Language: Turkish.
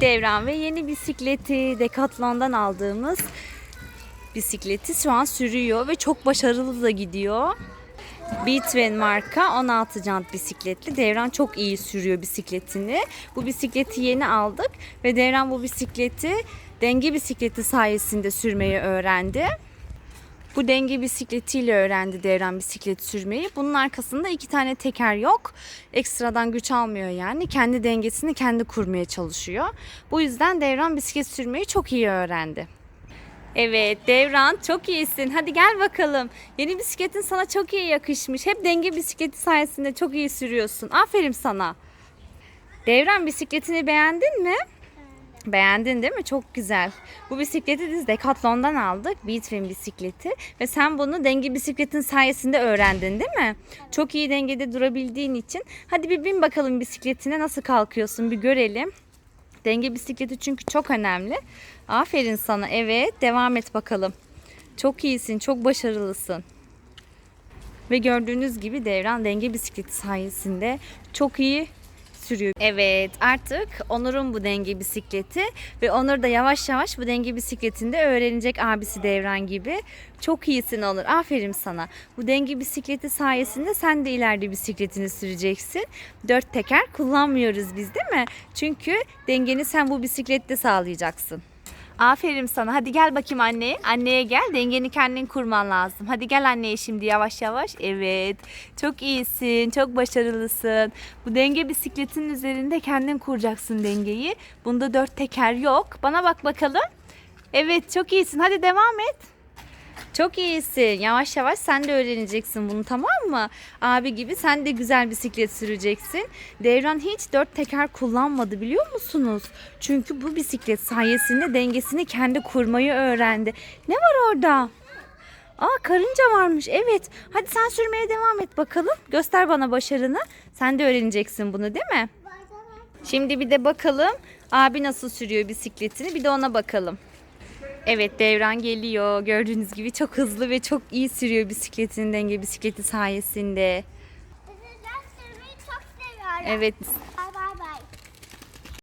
Devran ve yeni bisikleti Decathlon'dan aldığımız bisikleti şu an sürüyor ve çok başarılı da gidiyor. Beatwen marka 16 jant bisikletli. Devran çok iyi sürüyor bisikletini. Bu bisikleti yeni aldık ve Devran bu bisikleti denge bisikleti sayesinde sürmeyi öğrendi. Bu denge bisikletiyle öğrendi Devran bisiklet sürmeyi. Bunun arkasında iki tane teker yok. Ekstradan güç almıyor yani. Kendi dengesini kendi kurmaya çalışıyor. Bu yüzden Devran bisiklet sürmeyi çok iyi öğrendi. Evet Devran çok iyisin. Hadi gel bakalım. Yeni bisikletin sana çok iyi yakışmış. Hep denge bisikleti sayesinde çok iyi sürüyorsun. Aferin sana. Devran bisikletini beğendin mi? Beğendin değil mi? Çok güzel. Bu bisikleti biz Decathlon'dan aldık. Beatwin bisikleti. Ve sen bunu denge bisikletin sayesinde öğrendin değil mi? Çok iyi dengede durabildiğin için. Hadi bir bin bakalım bisikletine nasıl kalkıyorsun bir görelim. Denge bisikleti çünkü çok önemli. Aferin sana. Evet devam et bakalım. Çok iyisin. Çok başarılısın. Ve gördüğünüz gibi Devran denge bisikleti sayesinde çok iyi sürüyor. Evet artık Onur'un bu denge bisikleti ve Onur da yavaş yavaş bu denge bisikletinde öğrenecek abisi Devran gibi. Çok iyisin Onur. Aferin sana. Bu denge bisikleti sayesinde sen de ileride bisikletini süreceksin. Dört teker kullanmıyoruz biz değil mi? Çünkü dengeni sen bu bisiklette sağlayacaksın. Aferin sana. Hadi gel bakayım anneye. Anneye gel. Dengeni kendin kurman lazım. Hadi gel anneye şimdi yavaş yavaş. Evet. Çok iyisin. Çok başarılısın. Bu denge bisikletinin üzerinde kendin kuracaksın dengeyi. Bunda dört teker yok. Bana bak bakalım. Evet çok iyisin. Hadi devam et. Çok iyisin. Yavaş yavaş sen de öğreneceksin bunu tamam mı? Abi gibi sen de güzel bisiklet süreceksin. Devran hiç dört teker kullanmadı biliyor musunuz? Çünkü bu bisiklet sayesinde dengesini kendi kurmayı öğrendi. Ne var orada? Aa karınca varmış evet. Hadi sen sürmeye devam et bakalım. Göster bana başarını. Sen de öğreneceksin bunu değil mi? Şimdi bir de bakalım abi nasıl sürüyor bisikletini bir de ona bakalım. Evet Devran geliyor. Gördüğünüz gibi çok hızlı ve çok iyi sürüyor bisikletini denge bisikleti sayesinde. Ben sürmeyi çok seviyorum. Evet